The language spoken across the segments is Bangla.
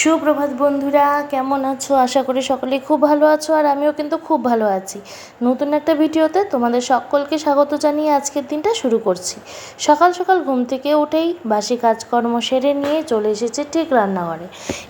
সুপ্রভাত বন্ধুরা, কেমন আছো? আশা করি সকলেই খুব ভালো আছো আর আমিও কিন্তু খুব ভালো আছি। নতুন একটা ভিডিওতে তোমাদের সকলকে স্বাগত জানিয়ে আজকের দিনটা শুরু করছি। সকাল সকাল ঘুম থেকে উঠেই বাসি কাজকর্ম সেরে নিয়ে চলে এসেছে ঠিক রান্নাঘরে।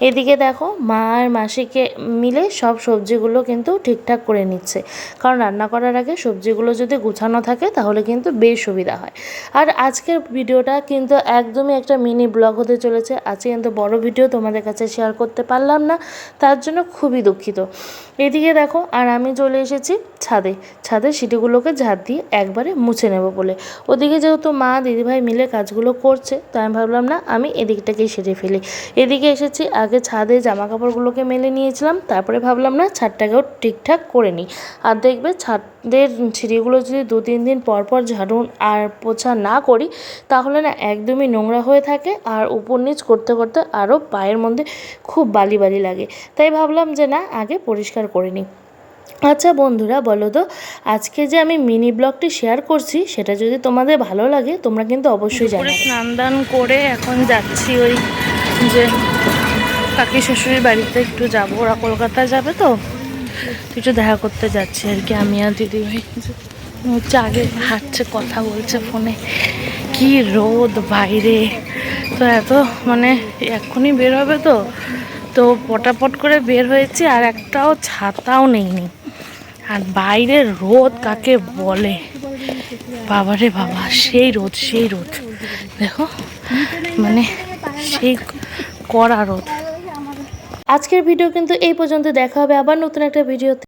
এদিকে দেখো, মা আর মাসিকে মিলে সব সবজিগুলো কিন্তু ঠিকঠাক করে নিচ্ছে। কারণ রান্না করার আগে সবজিগুলো যদি গুছানো থাকে তাহলে কিন্তু বেশ সুবিধা হয়। আর আজকের ভিডিওটা কিন্তু একদমই একটা মিনি ব্লগ হতে চলেছে। আজকে কিন্তু বড় ভিডিও তোমাদের কাছে শেয়ার করতে পারলাম না, তার জন্য খুবই দুঃখিত। এদিকে দেখো, আর আমি চলে এসেছি ছাদে। ছাদের সিটিগুলোকে ঝাড় দিয়ে একবারে মুছে নেব বলে। ওদিকে যেহেতু মা, দিদিভাই মিলে কাজগুলো করছে তো আমি ভাবলাম, না, আমি এদিকটাকেই সেরে ফেলি। এদিকে এসেছি, আগে ছাদে জামা কাপড়গুলোকে মেলে নিয়েছিলাম, তারপরে ভাবলাম, না, ছাদটাকেও ঠিকঠাক করে নিই। আর দেখবে, ছাদের সিঁড়িগুলো যদি দু, তিন দিন পর পর ঝাড়ু আর পোছা না করি, তাহলে না, একদমই নোংরা হয়ে থাকে। আর উপর নিচ করতে করতে আরও পায়ের মধ্যে খুব বালি বালি লাগে। তাই ভাবলাম যে না আগে পরিষ্কার করে নিই। আচ্ছা বন্ধুরা বলো তো আজকে যে আমি মিনি ব্লগটি শেয়ার করছি সেটা যদি তোমাদের ভালো লাগে তোমরা কিন্তু অবশ্যই জানাবে। স্নান দান করে এখন যাচ্ছি ওই যে কাকি শ্বশুরের বাড়িতে একটু যাব। ওরা কলকাতা যাবে তো। একটু দেখা করতে যাচ্ছি আর কি আমি আর দিদি ভাই। হচ্ছে আগে হাঁটছে কথা বলছে ফোনে। কি রোদ বাইরে। তো এত মানে এক্ষুনি বের হবে তো। তো পটাপট করে বের হয়েছি আর একটাও ছাতাও নেইনি। আর বাইরে রোদ কাকে বলে? বাবারে বাবা, সেই রোদ সেই রোদ। দেখো মানে সেই কড়া রোদ। আজকের ভিডিও কিন্তু এই পর্যন্ত। দেখা হবে আবার নতুন একটা ভিডিওতে।